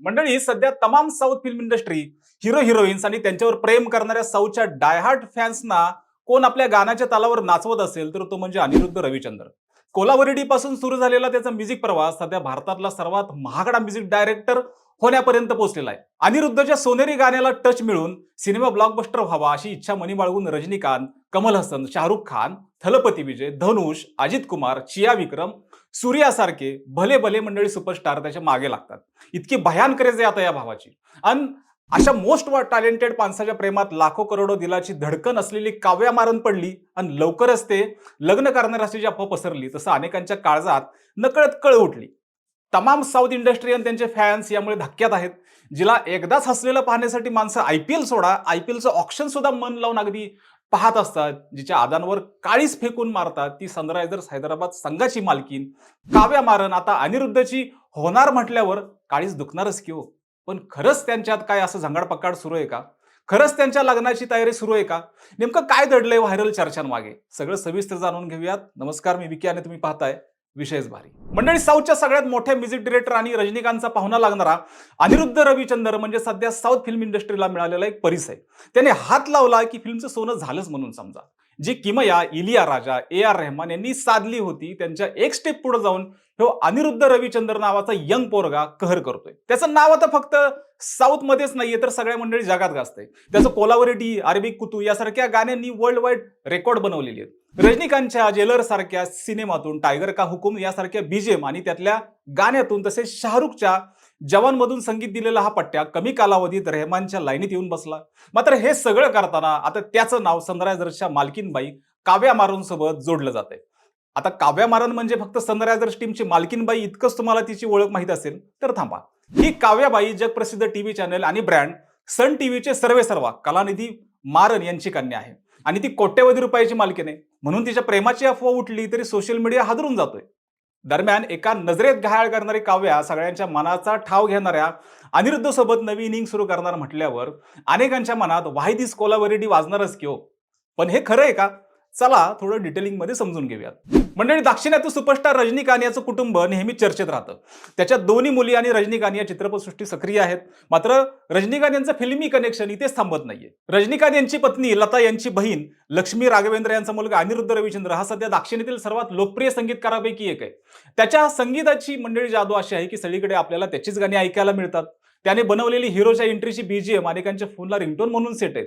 मंडळी सध्या तमाम south film industry hero heroines आणि त्यांच्यावर प्रेम करणाऱ्या साऊथच्या डायहार्ट फॅन्सना कोण आपल्या गाण्याच्या तालावर नाचवत असेल तर तो म्हणजे अनिरुद्ध रविचंद्र. कोलावरिडी पासून सुरू झालेला त्याचा म्युझिक प्रवास सध्या भारतातला सर्वात महागडा म्युझिक डायरेक्टर होण्यापर्यंत पोहोचलेला आहे. अनिरुद्धच्या सोनेरी गाण्याला टच मिळून सिनेमा ब्लॉकबस्टर व्हावा अशी इच्छा मनी बाळगून रजनीकांत कमल हसन शाहरुख खान थलपती विजय धनुष अजित कुमार चिया विक्रम सूर्यासारखे भले भले मंडळी सुपरस्टार त्याच्यामागे लागतात. इतकी भयान क्रेज आहे आता या भावाची. आणि अशा मोस्ट टॅलेंटेड माणसाच्या प्रेमात लाखो करोडो दिलाची धडकन असलेली काव्या मारण पडली आणि लवकरच ते लग्न करणार असल्याची अफवा पसरली तसं अनेकांच्या काळजात नकळत कळ उठली. तमाम साऊथ इंडस्ट्री आणि त्यांचे फॅन्स यामुळे धक्क्यात आहेत. जिला एकदाच हसलेलं पाहण्यासाठी माणसं आय पी एल सोडा आय पी एलचं ऑप्शन सुद्धा मन लावून अगदी पाहत असतात जिच्या आदांवर काळीच फेकून मारतात ती सनरायझर्स हैदराबाद संघाची मालकीन. काव्या मारन आता अनिरुद्धची होणार म्हटल्यावर काळीच दुखणारच की हो. पण खरंच त्यांच्यात काय असं झंगाडपक्काड सुरू आहे का? खरंच त्यांच्या लग्नाची तयारी सुरू आहे का? नेमकं काय दडलंय व्हायरल चर्चांमागे? सगळं सविस्तर जाणून घेऊयात. नमस्कार मी विकी आणि तुम्ही पाहताय विशेष भारी. मंडळी साऊथच्या सगळ्यात मोठ्या म्युझिक डिरेक्टर आणि रजनीकांतचा पाहुणा लागणारा अनिरुद्ध रविचंद्र म्हणजे सध्या साऊथ फिल्म इंडस्ट्रीला मिळालेला एक परिस आहे त्याने हात लावला की फिल्मचं सोनं झालंच म्हणून समजा. जी किमया इलिया राजा ए आर रेहमान यांनी साधली होती त्यांच्या एक स्टेप पुढे जाऊन ह्यो अनिरुद्ध रविचंद्र नावाचा यंग पोरगा कहर करतोय. त्याचं नाव आता फक्त साऊथ मध्येच नाहीये तर सगळ्या मंडळी जगात गाजतंय. त्याचं कोलावरेडी अरेबिक कुतू यासारख्या गाण्यांनी वर्ल्ड वाईड रेकॉर्ड बनवलेली आहेत. रजनीकांतच्या जेलर सारख्या सिनेमातून टायगर का हुकुम यासारख्या बीजेम आणि त्यातल्या गाण्यातून तसेच शाहरुखच्या जवानमधून संगीत दिलेला हा पट्ट्या कमी कालावधीत रेहमानच्या लाईनीत येऊन बसला. मात्र हे सगळं करताना आता त्याचं नाव सनरायझर्सच्या मालकीनबाई काव्या मारूनसोबत जोडलं जाते आता काव्या मारन म्हणजे फक्त सनरायझर्स टीमची मालकीनबाई इतकंच तुम्हाला तिची ओळख माहीत असेल तर थांबा. ही काव्याबाई जगप्रसिद्ध टीव्ही चॅनल आणि ब्रँड सन टीव्हीचे सर्वे सर्वा कलानिधी मारन यांची कन्या आहे. आणि ती कोट्यवधी रुपयाची मालकीन आहे. म्हणून तिच्या प्रेमाची अफवा उठली तरी सोशल मीडिया हादरून जातोय. दरम्यान एका नजरेत घायाळ करणारी काव्या सगळ्यांच्या मनाचा ठाव घेणाऱ्या अनिरुद्ध सोबत नवी इनिंग सुरू करणार म्हटल्यावर अनेकांच्या मनात वाय दिस वाजणारच की हो. पण हे खरं आहे का? चला थोडं डिटेलिंगमध्ये समजून घेऊयात. मंडळी दाक्षिणात्य सुपरस्टार रजनीकांत याचं कुटुंब नेहमी चर्चेत राहतं. त्याच्या दोन्ही मुली आणि रजनीकांत या चित्रपटसृष्टी सक्रिय आहेत. मात्र रजनीकांत यांचं फिल्मी कनेक्शन इथेच थांबत नाहीये. रजनीकांत यांची पत्नी लता यांची बहीण लक्ष्मी राघवेंद्र यांचा मुलगा अनिरुद्ध रविचंद्र हा सध्या दाक्षिणेतील सर्वात लोकप्रिय संगीतकारापैकी एक आहे. त्याच्या संगीताची मंडळी जादू अशी आहे की सगळीकडे आपल्याला त्याचीच गाणी ऐकायला मिळतात. त्याने बनवलेली हिरोच्या एंट्रीची बीजीएम अनेकांच्या फोनला रिंगटोन म्हणून सेट आहेत.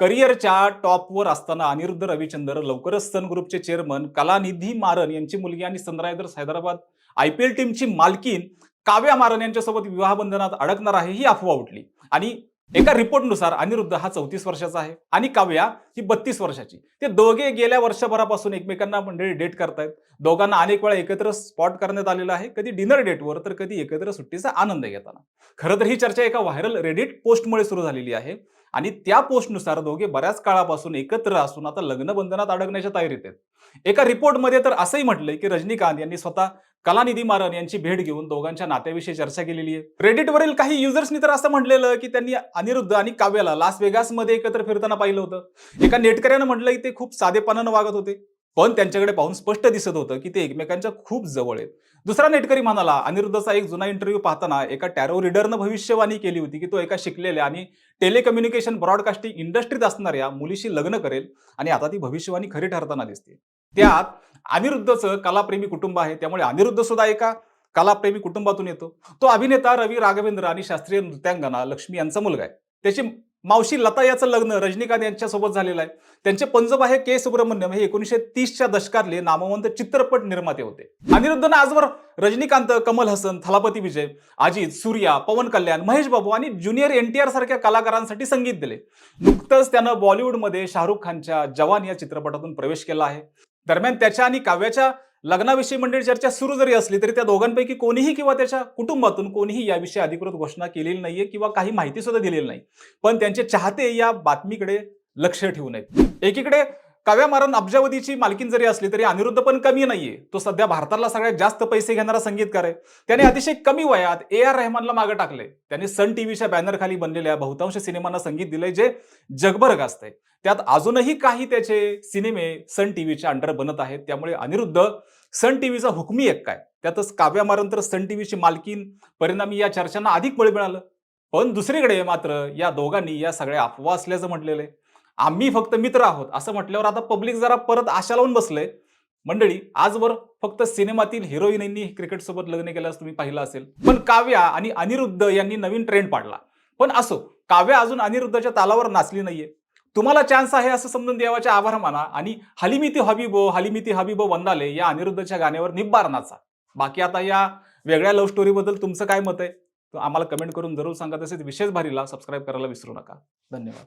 करिअरच्या टॉपवर असताना अनिरुद्ध रविचंद्र लवकरच सन ग्रुपचे चेअरमन कलानिधी मारन यांची मुलगी आणि Sunrisers Hyderabad I P L टीमची मालकीन काव्या मारन यांच्यासोबत विवाहबंधनात अडकणार आहे ही अफवा उठली. आणि एका रिपोर्टनुसार अनिरुद्ध हा चौतीस वर्षाचा आहे आणि काव्या ही बत्तीस वर्षाची. ते दोघे गेल्या वर्षभरापासून एकमेकांना मंडळी डेट करतायत. दोघांना अनेक वेळा एकत्र स्पॉट करण्यात आलेला आहे. कधी डिनर डेटवर तर कधी एकत्र सुट्टीचा आनंद घेताना. खरं तर ही चर्चा एका व्हायरल रेडिट पोस्टमुळे सुरू झालेली आहे. आणि त्या पोस्टनुसार दोघे बऱ्याच काळापासून एकत्र असून आता लग्नबंधनात अडकण्याच्या तयारीत आहेत. एका रिपोर्टमध्ये तर असंही म्हटलंय की रजनीकांत यांनी स्वतः कलानिधी मारन यांची भेट घेऊन दोघांच्या नात्याविषयी चर्चा केलेली आहे. रेडिटवरील काही युजर्सनी तर असं म्हटलेलं की त्यांनी अनिरुद्ध आणि काव्याला लास वेगासमध्ये एकत्र फिरताना पाहिलं होतं. एका नेटकऱ्यानं म्हटलं की ते खूप साधेपणानं वागत होते. पण त्यांच्याकडे पाहून स्पष्ट दिसत होतं की ते एकमेकांच्या खूप जवळ आहेत. दुसरा नेटकरी म्हणाला अनिरुद्धचा एक जुना इंटरव्ह्यू पाहताना एका टॅरो रिडरनं भविष्यवाणी केली होती की तो एका शिकलेल्या आणि टेलिकम्युनिकेशन ब्रॉडकास्टिंग इंडस्ट्रीत असणाऱ्या मुलीशी लग्न करेल आणि आता ती भविष्यवाणी खरी ठरताना दिसते. त्यात अनिरुद्धचं कलाप्रेमी कुटुंब आहे त्यामुळे अनिरुद्ध सुद्धा एका कलाप्रेमी कुटुंबातून येतो. तो अभिनेता रवी राघवेंद्र आणि शास्त्रीय नृत्यांगना लक्ष्मी यांचा मुलगा आहे. त्याची मावशी लता याचं लग्न रजनीकांत यांच्यासोबत झालेलं आहे. त्यांचे पंजोबा हे के. सुब्रमण्यम हे एकोणीसशे तीसच्या दशकातले नामवंत चित्रपट निर्माते होते. अनिरुद्धनं आजवर रजनीकांत कमल हसन थलापती विजय अजित सूर्या पवन कल्याण महेश बाबू आणि ज्युनियर एन टी आर सारख्या कलाकारांसाठी संगीत दिले. नुकतंच त्यानं बॉलिवूडमध्ये शाहरुख खानच्या जवान या चित्रपटातून प्रवेश केला आहे. दरम्यान त्याच्या आणि काव्याच्या लग्नाविषयी मंडळी चर्चा सुरू जरी असली तरी त्या दोघांपैकी कोणीही किंवा त्याच्या कुटुंबातून कोणीही याविषयी अधिकृत घोषणा केलेली नाहीये किंवा काही माहिती सुद्धा दिलेली नाही. पण त्यांचे चाहते या बातमीकडे लक्ष ठेवू नयेत. एकीकडे काव्या मारन अब्जावधीची मालकीन जरी असली तरी अनिरुद्ध पण कमी नाहीये. तो सध्या भारताला सगळ्यात जास्त पैसे घेणारा संगीतकार आहे. त्याने अतिशय कमी वयात ए आर रहमानला मागे टाकले त्याने सन टीव्हीच्या बॅनरखाली बनलेल्या बहुतांश सिनेमांना संगीत दिलंय जे जगभर गाजतंय. त्यात अजूनही काही त्याचे सिनेमे सन टीव्हीच्या अंडर बनत आहेत. त्यामुळे अनिरुद्ध सन टीव्हीचा हुकमी एक काय? त्यातच काव्या मारन तर सन टीव्हीची मालकीन परिणामी या चर्चांना अधिक बळ मिळालं. पण दुसरीकडे मात्र या दोघांनी या सगळ्या अफवा असल्याचं म्हटलेलं आहे. आम्ही फक्त मित्र आहोत असं म्हटल्यावर आता पब्लिक जरा परत आशा लावून बसलंय. मंडळी आजवर फक्त सिनेमातील हिरोईननी क्रिकेटसोबत लग्न केल्यास तुम्ही पाहिलं असेल. पण काव्या आणि अनिरुद्ध यांनी नवीन ट्रेंड पाडला. पण असो काव्या अजून अनिरुद्धच्या तालावर नाचली नाहीये. तुम्हाला चान्स आहे असं समजून देवाचे आभार माना आणि हलिमिती हबीबो हलिमिती हबीबो वंदाले या अनिरुद्धच्या गाण्यावर निब्बार नाचा. बाकी आता या वेगळ्या लव्ह स्टोरीबद्दल तुमचं काय मत आहे? तर आम्हाला कमेंट करून जरूर सांगा. तसेच विशेष भारीला सबस्क्राईब करायला विसरू नका. धन्यवाद.